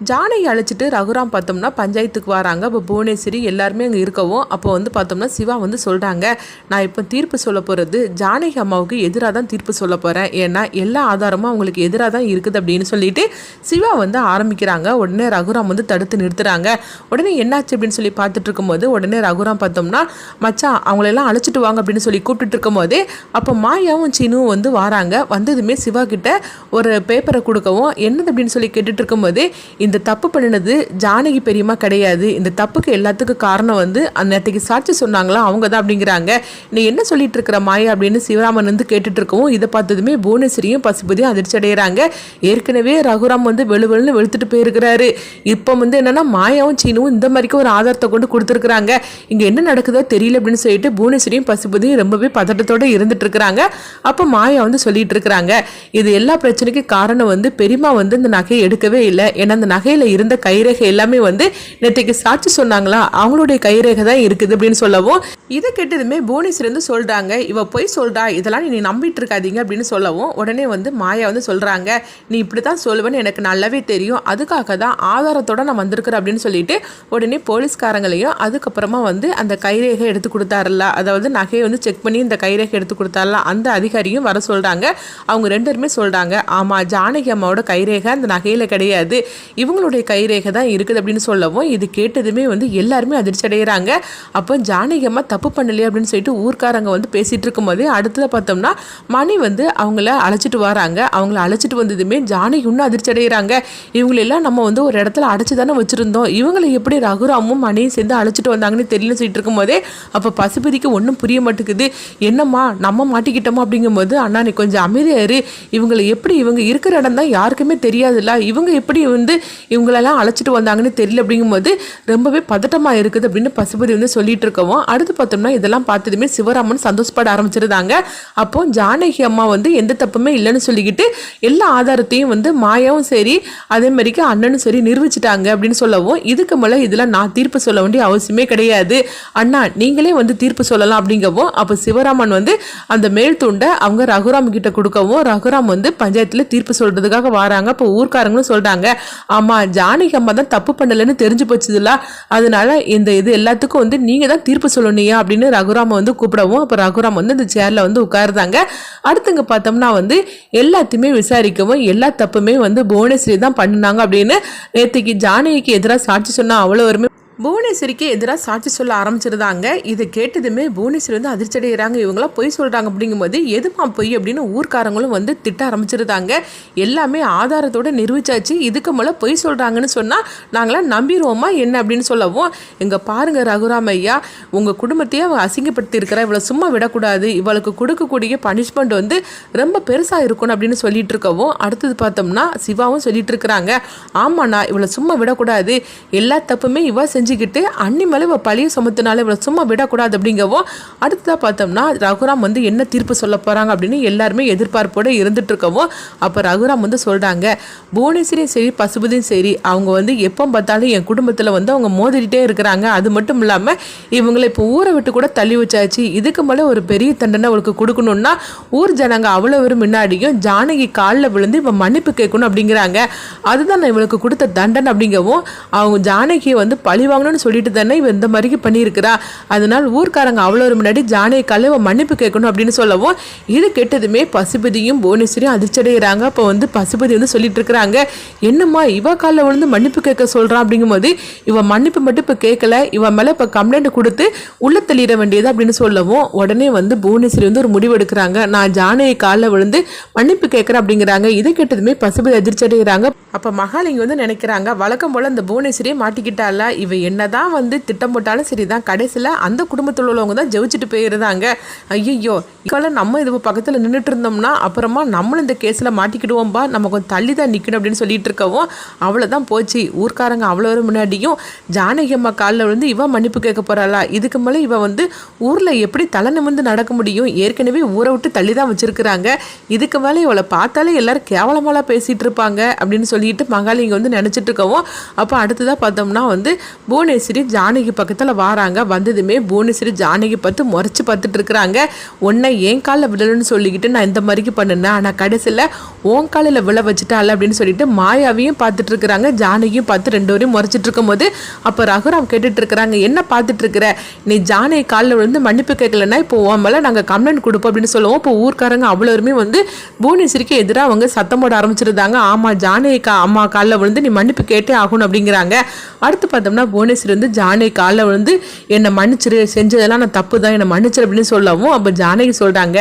ஜானையை அழைச்சிட்டு ரகுராம் பார்த்தோம்னா பஞ்சாயத்துக்கு வராங்க. இப்போ புவனேஸ்வரி எல்லாருமே அங்கே இருக்கவும் அப்போ வந்து பார்த்தோம்னா சிவா வந்து சொல்கிறாங்க நான் இப்போ தீர்ப்பு சொல்ல போகிறது ஜானகி அம்மாவுக்கு எதிராக தான் தீர்ப்பு சொல்ல போகிறேன் ஏன்னா எல்லா ஆதாரமும் அவங்களுக்கு எதிராக தான் இருக்குது அப்படின்னு சொல்லிட்டு சிவா வந்து ஆரம்பிக்கிறாங்க. உடனே ரகுராம் வந்து தடுத்து நிறுத்துறாங்க. உடனே என்னாச்சு அப்படின்னு சொல்லி பார்த்துட்டு இருக்கும்போது உடனே ரகுராம் பார்த்தோம்னா மச்சான் அவங்களெல்லாம் அழைச்சிட்டு வாங்க அப்படின்னு சொல்லி கூப்பிட்டுட்டு இருக்கும்போதே அப்போ மாயாவும் சீனுவும் வந்து வராங்க. வந்ததுமே சிவா கிட்ட ஒரு பேப்பரை கொடுக்கவும் என்னது? அப்படின்னு சொல்லி கேட்டுட்டு இருக்கும்போது இந்த தப்பு பண்ணினது ஜானகி பெரியம்மா கிடையாது. இந்த தப்புக்கு எல்லாத்துக்கும் காரணம் வந்து அந்த நேற்றுக்கு சாட்சி சொன்னாங்களா? அவங்க தான் அப்படிங்கிறாங்க. நீ என்ன சொல்லிட்டு இருக்கிற மாயா அப்படின்னு சிவராமன் வந்து கேட்டுட்டு இருக்கவும் இதை பார்த்ததுமே புவனேஸ்வரியும் பசுபதியும் அதிர்ச்சி அடைகிறாங்க ஏற்கனவே ரகுராம் வந்து வெளுவெளுன்னு வெளுத்துட்டு போயிருக்கிறாரு. இப்போ வந்து என்னன்னா மாயாவும் சீனவும் இந்த மாதிரிக்கு ஒரு ஆதாரத்தை கொண்டு கொடுத்துருக்குறாங்க. இங்கே என்ன நடக்குதோ தெரியல அப்படின்னு சொல்லிட்டு புவனேஸ்வரியும் பசுபதியும் ரொம்பவே பதட்டத்தோட இருந்துட்டு இருக்கிறாங்க. அப்போ மாயா வந்து சொல்லிட்டு இருக்கிறாங்க. இது எல்லா பிரச்சனைக்கும் காரணம் வந்து பெரியம்மா வந்து இந்த நகையை எடுக்கவே இல்லை. ஏன்னா அந்த நகையில் இருந்த கைரேகை எல்லாமே வந்து நேற்றைக்கு சாட்சி சொன்னாங்களா? அவங்களுடைய கைரேகை தான் இருக்குது அப்படின்னு சொல்லவும் இதை கேட்டதுமே புவனேஸ்வரி சொல்கிறாங்க இவ போய் சொல்கிறா இதெல்லாம் நீ நம்பிட்டு இருக்காதீங்க அப்படின்னு சொல்லவும் உடனே வந்து மாயா வந்து சொல்கிறாங்க நீ இப்படி தான் சொல்லுவேன்னு எனக்கு நல்லாவே தெரியும் அதுக்காக தான் ஆதாரத்தோட நான் வந்திருக்கிறேன் அப்படின்னு சொல்லிட்டு உடனே போலீஸ்காரங்களையும் அதுக்கப்புறமா வந்து அந்த கைரேகை எடுத்து கொடுத்தாருல அதாவது நகையை வந்து செக் பண்ணி இந்த கைரேகை எடுத்து கொடுத்தாருல அந்த அதிகாரியும் வர சொல்கிறாங்க அவங்க ரெண்டு பேருமே சொல்கிறாங்க ஆமாம் ஜானகி அம்மாவோட கைரேகை அந்த நகையில் கிடையாது இவங்களுடைய கைரேகை தான் இருக்குது அப்படின்னு சொல்லவும் இது கேட்டதுமே வந்து எல்லாருமே அதிர்ச்சி அடைகிறாங்க அப்போ ஜானகி அம்மா தப்பு பண்ணலையே அப்படின்னு சொல்லிட்டு ஊர்க்காரங்க வந்து பேசிட்டு இருக்கும்போதே அடுத்ததை பார்த்தோம்னா மணி வந்து அவங்கள அழைச்சிட்டு வராங்க. அவங்கள அழைச்சிட்டு வந்ததுமே ஜானகி இன்னும் அதிர்ச்சி அடைகிறாங்க இவங்களெல்லாம் நம்ம வந்து ஒரு இடத்துல அடைச்சி தானே வச்சுருந்தோம். இவங்களை எப்படி ரகுராமும் மணியும் சேர்ந்து அழைச்சிட்டு வந்தாங்கன்னு தெரியல சொல்லிட்டு இருக்கும்போதே அப்போ பசுபதிக்கு ஒன்றும் புரிய மாட்டேங்குது. என்னம்மா நம்ம மாட்டிக்கிட்டோமா அப்படிங்கும்போது அண்ணா நீ கொஞ்சம் அமைதியாரு இவங்களை எப்படி இவங்க இருக்கிற இடம் தான் யாருக்குமே தெரியாதுல்ல. இவங்க எப்படி வந்து இவங்களெல்லாம் அழைச்சிட்டு வந்தாங்கன்னு தெரியல அப்படிங்கும்போது ரொம்பவே பதட்டமாக இருக்குது அப்படின்னு பசுபதி வந்து சொல்லிட்டு இருக்கவும். அடுத்து பார்த்தோம்னா இதெல்லாம் பார்த்ததுமே சிவராமன் சந்தோஷப்பட ஆரம்பிச்சிருந்தாங்க. அப்போ ஜானகி அம்மா வந்து எந்த தப்புமே இல்லைன்னு சொல்லிக்கிட்டு எல்லா ஆதாரத்தையும் வந்து மாயாவும் சரி அதே மாதிரிக்கு அண்ணனும் சரி நிரூபிச்சிட்டாங்க அப்படின்னு சொல்லவும். இதுக்கு மேலே இதெல்லாம் நான் தீர்ப்பு சொல்ல வேண்டிய அவசியமே கிடையாது. அண்ணா நீங்களே வந்து தீர்ப்பு சொல்லலாம் அப்படிங்கவும் அப்போ சிவராமன் வந்து அந்த மேல் துண்டை அவங்க ரகுராம் கிட்ட கொடுக்கவும் ரகுராம் வந்து பஞ்சாயத்தில் தீர்ப்பு சொல்றதுக்காக வராங்க. அப்போ ஊர்க்காரங்களும் சொல்றாங்க அம்மா ஜானகி அம்மா தான் தப்பு பண்ணலைன்னு தெரிஞ்சு போச்சுதுல அதனால இந்த இது எல்லாத்துக்கும் வந்து நீங்கள் தான் தீர்ப்பு சொல்லணுயா அப்படின்னு ரகுராம வந்து கூப்பிடவும் அப்போ ரகுராம் வந்து இந்த சேரில் வந்து உட்காருதாங்க அடுத்துங்க பார்த்தோம்னா வந்து எல்லாத்தையுமே விசாரிக்கவும் எல்லா தப்புமே வந்து புவனேஸ்வரி தான் பண்ணினாங்க அப்படின்னு நேற்றுக்கு ஜானகிக்கு எதிராக சாட்சி சொன்னால் அவ்வளோ வருமே புவனேஸ்வரிக்கு எதிராக சாட்சி சொல்ல ஆரம்பிச்சிருந்தாங்க. இதை கேட்டதுமே புவனேஸ்வரி வந்து அதிர்ச்சி அடைகிறாங்க இவங்களாம் பொய் சொல்கிறாங்க அப்படிங்கும்போது எதுமா பொய்? அப்படின்னு ஊர்க்காரங்களும் வந்து திட்ட ஆரம்பிச்சிருந்தாங்க. எல்லாமே ஆதாரத்தோட நிரூபிச்சாச்சு. இதுக்கு மேலே பொய் சொல்கிறாங்கன்னு சொன்னால் நாங்களாம் நம்பிடுவோமா? என்ன? அப்படின்னு சொல்லவும் இங்கே பாருங்கள் ரகுராம் ஐயா உங்கள் குடும்பத்தையே அவள் அசிங்கப்படுத்தி இருக்கிற இவளை சும்மா விடக்கூடாது. இவளுக்கு கொடுக்கக்கூடிய பனிஷ்மெண்ட் வந்து ரொம்ப பெருசாக இருக்கணும் அப்படின்னு சொல்லிட்டு இருக்கவும் அடுத்தது பார்த்தோம்னா சிவாவும் சொல்லிட்டு இருக்கிறாங்க ஆமாண்ணா இவளை சும்மா விடக்கூடாது. எல்லா தப்புமே இவ செஞ்சுக்கிட்டு அன்னி மேலே இவள் பழிய சுமத்தினால இவளை சும்மா விடக்கூடாது அப்படிங்கவும் அடுத்ததாக பார்த்தோம்னா ரகுராம் வந்து என்ன தீர்ப்பு சொல்ல போகிறாங்க அப்படின்னு எல்லாருமே எதிர்பார்ப்போடு இருந்துட்டு இருக்கவும் அப்போ ரகுராம் வந்து சொல்கிறாங்க புவனேஸ்வரியும் சரி பசுபதியும் சரி அவங்க வந்து எப்போ பார்த்தாலும் என் குடும்பத்தில் வந்து அவங்க மோதிட்டே இருக்கிறாங்க. அது மட்டும் இல்லாமல் இவங்களை இப்போ ஊரை விட்டு கூட தள்ளி வச்சாச்சு. இதுக்கு மேலே ஒரு பெரிய தண்டனை அவளுக்கு கொடுக்கணும்னா ஊர் ஜனங்க அவ்வளோ ஒரு முன்னாடியும் ஜானகி காலில் விழுந்து இவன் மன்னிப்பு கேட்கணும் அப்படிங்கிறாங்க. அதுதான் நான் இவளுக்கு கொடுத்த தண்டனை அப்படிங்கவும் அவங்க ஜானகியை வந்து பழிவா வாங்கணும்னு சொல்லிட்டு தானே இவன் இந்த மாதிரிக்கு பண்ணியிருக்கிறா. அதனால் ஊர்க்காரங்க அவ்வளோ ஒரு முன்னாடி ஜானகி காலில் இவன் மன்னிப்பு கேட்கணும் அப்படின்னு சொல்லவும் இது கெட்டதுமே பசுபதியும் புவனேஸ்வரியும் அதிர்ச்சடைகிறாங்க அப்போ வந்து பசுபதி வந்து சொல்லிட்டு இருக்கிறாங்க என்னம்மா இவ காலில் விழுந்து மன்னிப்பு கேட்க சொல்கிறான் அப்படிங்கும்போது இவன் மன்னிப்பு மட்டும் இப்போ கேட்கல. இவன் மேலே இப்போ கம்ப்ளைண்ட் கொடுத்து உள்ள தள்ளிட வேண்டியது அப்படின்னு சொல்லவும் உடனே வந்து புவனேஸ்வரி வந்து ஒரு முடிவு எடுக்கிறாங்க. நான் ஜானகி காலில் விழுந்து மன்னிப்பு கேட்குறேன் அப்படிங்கிறாங்க. இதை கேட்டதுமே பசுபதி அதிர்ச்சி அடைகிறாங்க அப்போ மகாலிங்க வந்து நினைக்கிறாங்க வழக்கம் போல் அந்த புவனேஸ்வரியை மாட்டிக்கிட்டால இவ என்னதான் வந்து திட்டம் போட்டாலும் சரிதான். கடைசியில் அந்த குடும்பத்தில் உள்ளவங்க தான் ஜெயிச்சுட்டு போயிருந்தாங்க. ஐயோ இப்போல்லாம் நம்ம இது பக்கத்தில் நின்றுட்டு இருந்தோம்னா அப்புறமா நம்மளும் இந்த கேஸில் மாட்டிக்கிடுவோம்பா நம்ம கொஞ்சம் தள்ளி தான் நிற்கணும் அப்படின்னு சொல்லிட்டு இருக்கவும் அவ்வளோதான் போச்சு. ஊர்க்காரங்க அவ்வளோ ஒரு முன்னாடியும் ஜானகி அம்மா காலில் விழுந்து இவன் மன்னிப்பு கேட்க போகிறாளா இதுக்கு மேலே இவன் வந்து ஊரில் எப்படி தலை நிமிர்ந்து நடக்க முடியும்? ஏற்கனவே ஊரை விட்டு தள்ளி தான் வச்சுருக்குறாங்க. இதுக்கு மேலே இவளை பார்த்தாலே எல்லோரும் கேவலமாலாம் பேசிகிட்டு இருப்பாங்க அப்படின்னு சொல்லிட்டு மகாலிங்க வந்து நினச்சிட்டு இருக்கவும் அப்போ அடுத்ததாக பார்த்தோம்னா வந்து புவனேஸ்வரி ஜானகி பக்கத்தில் வாராங்க. வந்ததுமே புவனேஸ்வரி ஜானகி பார்த்து முறைச்சி பார்த்துட்டு இருக்கிறாங்க. உன்னை என் காலில் விழலன்னு சொல்லிக்கிட்டு நான் இந்த மாதிரிக்கு பண்ணினேன். ஆனால் கடைசியில் ஓன் காலில் விழ வச்சுட்டாள் அப்படின்னு சொல்லிட்டு மாயாவையும் பார்த்துட்டு இருக்கிறாங்க. ஜானகியும் பார்த்து ரெண்டு வரையும் முறைச்சிட்டு இருக்கும்போது அப்போ ரகுராம் கேட்டுட்டு இருக்கிறாங்க. என்ன பார்த்துட்டு இருக்கிற? நீ ஜானகி காலில் விழுந்து மன்னிப்பு கேட்கலன்னா இப்போ உன் மேலே நாங்கள் கம்ப்ளைண்ட் கொடுப்போம் அப்படின்னு சொல்லுவோம். இப்போ ஊர்க்காரங்க அவ்வளோருமே வந்து புவனேஸ்வரிக்கு எதிராக அவங்க சத்தம் போட ஆரம்பிச்சிருந்தாங்க. ஆமாம் ஜானகி கா அம்மா காலில் விழுந்து நீ மன்னிப்பு கேட்டே ஆகணும் அப்படிங்கிறாங்க. அடுத்து பார்த்தோம்னா புவனேஸ்வரி வந்து ஜானகி காலில் விழுந்து என்னை மன்னிச்சிரு செஞ்சதெல்லாம் நான் தப்பு தான் என்னை மன்னிச்சிரு அப்படின்னு சொல்லவும் அப்போ ஜானகி சொல்கிறாங்க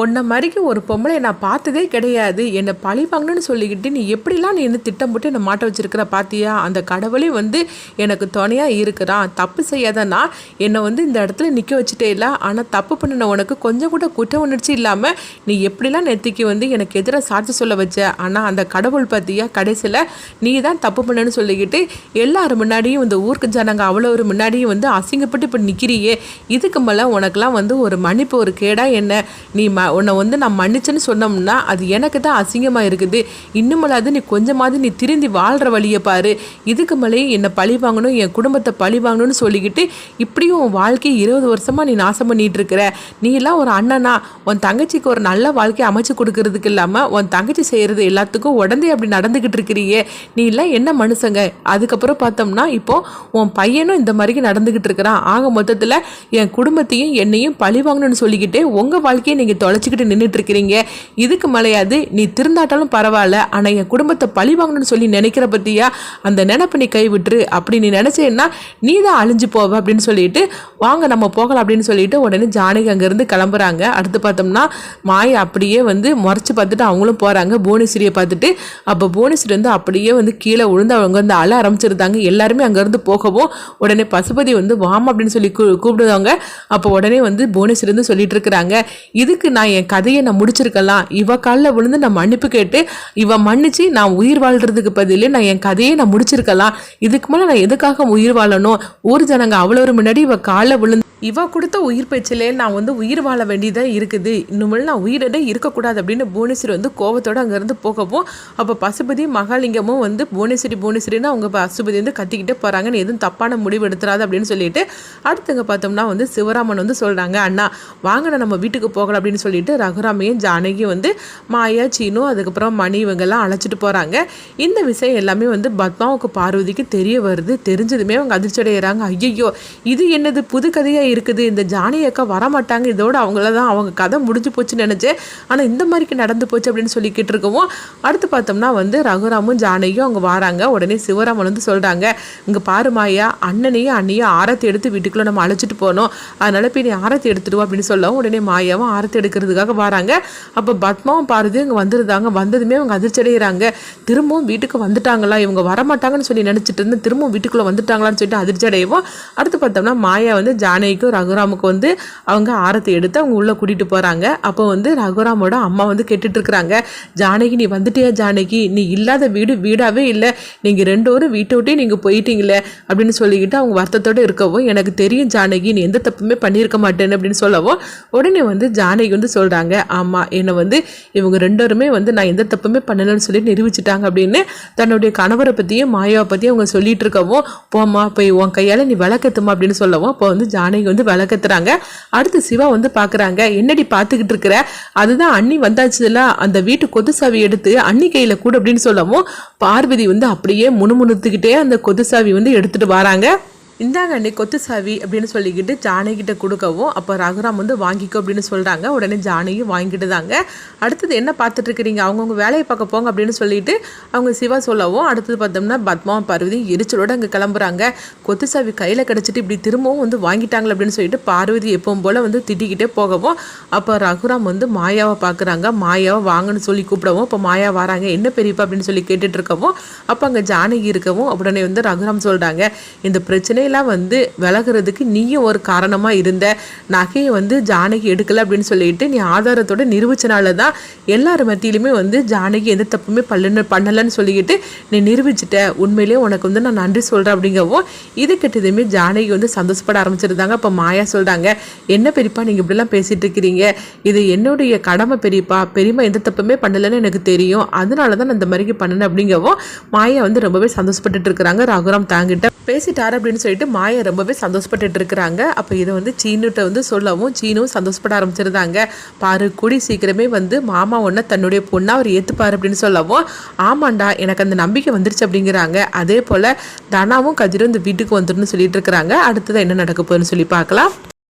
உன்னை மாதிரிக்கு ஒரு பொம்பளை நான் பார்த்ததே கிடையாது. என்னை பழி வாங்கணும்னு சொல்லிக்கிட்டு நீ எப்படிலாம் நீ என்ன திட்டம் போட்டு என்னை மாட்ட வச்சிருக்கிற பாத்தியா? அந்த கடவுளே வந்து எனக்கு துணையாக இருக்கிறான். தப்பு செய்யாதனா என்னை வந்து இந்த இடத்துல நிற்க வச்சுட்டே இல்லை. ஆனால் தப்பு பண்ணின உனக்கு கொஞ்சம் கூட குற்ற உணர்ச்சி இல்லாமல் நீ எப்படிலாம் நெத்திக்கு வந்து எனக்கு எதிராக சாட்சி சொல்ல வச்ச? ஆனால் அந்த கடவுள் பார்த்தியா கடைசியில் நீ தான் தப்பு பண்ணன்னு சொல்லிக்கிட்டு எல்லாரும் முன்னாடியும் இந்த ஊருக்கு ஜனங்க அவ்வளோ ஒரு முன்னாடியும் வந்து அசிங்கப்பட்டு இப்போ நிற்கிறியே இதுக்கு மேலே உனக்கெலாம் வந்து ஒரு மன்னிப்பு ஒரு கேடாக என்ன? நீ ம உன்னை வந்து நான் மன்னிச்சேன்னு சொன்னோம்னா அது எனக்கு தான் அசிங்கமாக இருக்குது. இன்னுமல்லாது நீ கொஞ்சமாவது நீ திருந்தி வாழ்கிற வழியை பாரு. இதுக்கு மேலேயும் என்னை பழி வாங்கணும் என் குடும்பத்தை பழி வாங்கணும்னு சொல்லிக்கிட்டு இப்படியும் உன் வாழ்க்கையை இருபது வருஷமாக நீ நாசம் பண்ணிட்டு இருக்கிற. நீ எல்லாம் ஒரு அண்ணனா உன் தங்கச்சிக்கு ஒரு நல்ல வாழ்க்கையை அமைச்சு கொடுக்கறதுக்கு இல்லாமல் உன் தங்கச்சி செய்கிறது எல்லாத்துக்கும் உடந்தே அப்படி நடந்துக்கிட்டு இருக்கிறியே. நீ எல்லாம் என்ன மனுஷங்க? அதுக்கப்புறம் பார்த்தோம்னா இப்போது உன் பையனும் இந்த மாதிரி நடந்துக்கிட்டு இருக்கிறான். ஆக மொத்தத்தில் என் குடும்பத்தையும் என்னையும் பழி வாங்கணும்னு சொல்லிக்கிட்டு உங்கள் வாழ்க்கையை நீங்கள் தொலைச்சிக்கிட்டு நின்றுட்டு இருக்கிறீங்க இதுக்கு மலையாது நீ திருந்தாட்டாலும் பரவாயில்ல ஆனால் என் குடும்பத்தை பழி வாங்கணும்னு சொல்லி நினைக்கிற பற்றியா அந்த நினப்பை நீ கைவிட்டுரு. அப்படி நீ நினச்சேன்னா நீ தான் அழிஞ்சு போவ அப்படின்னு சொல்லிட்டு வாங்க நம்ம போகலாம் அப்படின்னு சொல்லிட்டு உடனே ஜானகி அங்கேருந்து கிளம்புறாங்க. அடுத்து பார்த்தோம்னா மாயை அப்படியே வந்து முறைச்சி பார்த்துட்டு அவங்களும் போகிறாங்க புவனேஸ்வரியை பார்த்துட்டு அப்போ புவனேஸ்வரி வந்து அப்படியே வந்து கீழே விழுந்து அவங்க வந்து அழ ஆரம்பிச்சிருந்தாங்க. எல்லாருமே அங்கேருந்து போகவும் உடனே பசுபதி வந்து வாம் அப்படின்னு சொல்லி கூ கூப்பிடுவாங்க. அப்போ உடனே வந்து புவனேஸ்வரி வந்து சொல்லிட்டு இருக்கிறாங்க இதுக்கு நான் நான் என் கதையை நான் முடிச்சிருக்கலாம். இவ காலில் விழுந்து நான் மன்னிப்பு கேட்டு இவ மன்னிச்சு நான் உயிர் வாழ்றதுக்கு பதில் நான் என் கதையை நான் முடிச்சிருக்கலாம். இதுக்கு மேலே நான் எதுக்காக உயிர் வாழணும்? ஊர் ஜனங்க அவ்வளோ ஒரு முன்னாடி இவ காலில் விழுந்து இவ கொடுத்த உயிர் பேச்சிலே நான் வந்து உயிர் வாழ வேண்டியதாக இருக்குது. இன்னுமேல் நான் உயிரோட இருக்கக்கூடாது அப்படின்னு புவனேஸ்வரி வந்து கோவத்தோடு அங்கேருந்து போகவும் அப்போ பசுபதி மகாலிங்கமும் வந்து புவனேஸ்வரி புவனேஸ்வரின்னு அவங்க பசுபதி வந்து கத்திக்கிட்டே போகிறாங்க நீ எதுவும் தப்பான முடிவு எடுத்துறாது அப்படின்னு சொல்லிட்டு அடுத்தங்க பார்த்தோம்னா வந்து சிவராமன் வந்து சொல்கிறாங்க அண்ணா வாங்கண்ணா நம்ம வீட்டுக்கு போகலாம் அப்படின்னு சொல்லி சொல்லிட்டு ரகுராமையும் ஜானகியும் வந்து மாயா சீனு அதுக்கப்புறம் மணி இவங்கெல்லாம் அழைச்சிட்டு போகிறாங்க இந்த விஷயம் எல்லாமே வந்து பத்மாவுக்கு பார்வதிக்கு தெரிய வருது. தெரிஞ்சதுமே அவங்க அதிர்ச்சி அடைகிறாங்க ஐயோ இது என்னது? புது கதையாக இருக்குது. இந்த ஜானகி அக்கா வரமாட்டாங்க. இதோட அவங்கள தான் அவங்க கதை முடிஞ்சு போச்சுன்னு நினச்சேன். ஆனால் இந்த மாதிரிக்கு நடந்து போச்சு அப்படின்னு சொல்லிக்கிட்டு இருக்கவும் அடுத்து பார்த்தோம்னா வந்து ரகுராமும் ஜானகியும் அவங்க வராங்க. உடனே சிவராமன் வந்து சொல்கிறாங்க இங்கே பாரு மாயா அண்ணனையும் அண்ணையும் ஆரத்தி எடுத்து வீட்டுக்குள்ளே நம்ம அழைச்சிட்டு போனோம். அதனால போய் நீ ஆரத்தி எடுத்துடுவோம் அப்படின்னு சொல்லவும் உடனே மாயாவும் ஆரத்தி எடுக்கிறதுக்காக வராங்க. அப்போ பத்மாவும் பாரதியும் இங்கே வந்துருந்தாங்க. வந்ததுமே அவங்க அதிர்ச்சி அடைகிறாங்க திரும்பவும் வீட்டுக்கு வந்துட்டாங்களா? இவங்க வரமாட்டாங்கன்னு சொல்லி நினச்சிட்டு இருந்து திரும்பவும் வீட்டுக்குள்ளே வந்துட்டாங்களான்னு சொல்லிட்டு அதிர்ச்சி அடைவோம் அடுத்து பார்த்தோம்னா மாயா வந்து ஜானகிக்கும் ரகுராமுக்கும் வந்து அவங்க ஆரத்தி எடுத்து அவங்க உள்ளே கூட்டிகிட்டு போகிறாங்க அப்போ வந்து ரகுராமோட அம்மா வந்து கேட்டுட்டு ஜானகி நீ வந்துட்டியா ஜானகி? நீ இல்லாத வீடு வீடாகவே இல்லை. நீங்கள் ரெண்டு ஒரு வீட்டை விட்டே நீங்கள் போயிட்டீங்களே அப்படின்னு சொல்லிக்கிட்டு அவங்க வருத்தத்தோடு இருக்கவும் எனக்கு தெரியும் ஜானகி நீ எந்த தப்புமே பண்ணியிருக்க மாட்டேன்னு அப்படின்னு சொல்லவும் உடனே வந்து ஜானகி வந்து சொல்கிறாங்க ஆமாம் என்னை வந்து இவங்க ரெண்டோருமே வந்து நான் எந்த தப்புமே பண்ணலன்னு சொல்லி நிரூபிச்சிட்டாங்க அப்படின்னு தன்னுடைய கணவரை பற்றியும் மாயாவை பற்றியும் அவங்க சொல்லிட்டு இருக்கவும் போம்மா போய் உன் கையால் நீ விளக்கத்துமா அப்படின்னு சொல்லவும் அப்போ வந்து ஜானகி வந்து விளக்கத்துறாங்க. அடுத்து சிவா வந்து பார்க்குறாங்க என்னடி பார்த்துக்கிட்டு இருக்கிற? அதுதான் அண்ணி வந்தாச்சுல அந்த வீட்டு கொத்து சாவி எடுத்து அண்ணி கையில் கூட அப்படின்னு சொல்லவும் பார்வதி வந்து அப்படியே முணுமுணுத்துக்கிட்டே அந்த கொத்து சாவி வந்து எடுத்துட்டு வராங்க. இந்தாங்க அண்ணி கொத்து சாவி அப்படின்னு சொல்லிக்கிட்டு ஜானகிட்ட கொடுக்கவும் அப்போ ரகுராம் வந்து வாங்கிக்கோ அப்படின்னு சொல்கிறாங்க உடனே ஜானகி வாங்கிட்டு தாங்க. அடுத்தது என்ன பார்த்துட்டு இருக்கிறீங்க? அவங்கவுங்க வேலையை பார்க்க போங்க அப்படின்னு சொல்லிட்டு அவங்க சிவா சொல்லவும் அடுத்தது பார்த்தோம்னா பத்மா பார்வதி எரிச்சலோடு அங்கே கிளம்புறாங்க. கொத்து சாவி கையில் கிடச்சிட்டு இப்படி திரும்பவும் வந்து வாங்கிட்டாங்களே அப்படின்னு சொல்லிட்டு பார்வதி எப்பவும் போல் வந்து திட்டிக்கிட்டே போகவும் அப்போ ரகுராம் வந்து மாயாவை பார்க்குறாங்க. மாயாவை வாங்கன்னு சொல்லி கூப்பிடவும் இப்போ மாயா வராங்க. என்ன பெரியப்பா? அப்படின்னு சொல்லி கேட்டுட்டு இருக்கவும் அப்போ அங்கே ஜானகி இருக்கவும் உடனே வந்து ரகுராம் சொல்கிறாங்க இந்த பிரச்சனையில் நகையெல்லாம் வந்து விலகுறதுக்கு நீயும் ஒரு காரணமாக இருந்த நகையை வந்து ஜானகி எடுக்கலை அப்படின்னு சொல்லிட்டு நீ ஆதாரத்தோட நிரூபிச்சனால தான் எல்லார் மத்தியிலுமே வந்து ஜானகி எந்த தப்புமே பல்லுன்னு பண்ணலைன்னு சொல்லிக்கிட்டு நீ நிரூபிச்சிட்ட. உண்மையிலேயே உனக்கு வந்து நான் நன்றி சொல்கிறேன் அப்படிங்கவும் இது கிட்டதுமே ஜானகி வந்து சந்தோஷப்பட ஆரம்பிச்சிருந்தாங்க. அப்போ மாயா சொல்கிறாங்க என்ன பெரியப்பா நீங்கள் இப்படிலாம் பேசிகிட்டு இருக்கிறீங்க? இது என்னுடைய கடமை பெரியப்பா. பெரியம்மா எந்த தப்புமே பண்ணலைன்னு எனக்கு தெரியும். அதனால தான் நான் இந்த மாதிரி பண்ணினேன் அப்படிங்கவும் மாயா வந்து ரொம்பவே சந்தோஷப்பட்டுட்டு இருக்கிறாங்க. ரகுராம் தாங்கிட்ட பேசிட்டாரு அப்படின்னு சொல்லிட்டு மாயா ரொம்பவே சந்தோஷப்பட்டுட்டு இருக்கிறாங்க. அப்போ இதை வந்து சீனுகிட்ட வந்து சொல்லவும் சீனும் சந்தோஷப்பட ஆரம்பிச்சிருந்தாங்க. பாரு கூடி சீக்கிரமே வந்து மாமா ஒன்றை தன்னுடைய பொண்ணாக அவர் ஏற்றுப்பார் அப்படின்னு சொல்லவும் ஆமாண்டா எனக்கு அந்த நம்பிக்கை வந்துருச்சு அப்படிங்கிறாங்க. அதே போல் தனாவும் கதிரும் இந்த வீட்டுக்கு வந்துடும் சொல்லிட்டு இருக்கிறாங்க. அடுத்தது என்ன நடக்க போகுதுன்னு சொல்லி பார்க்கலாம்.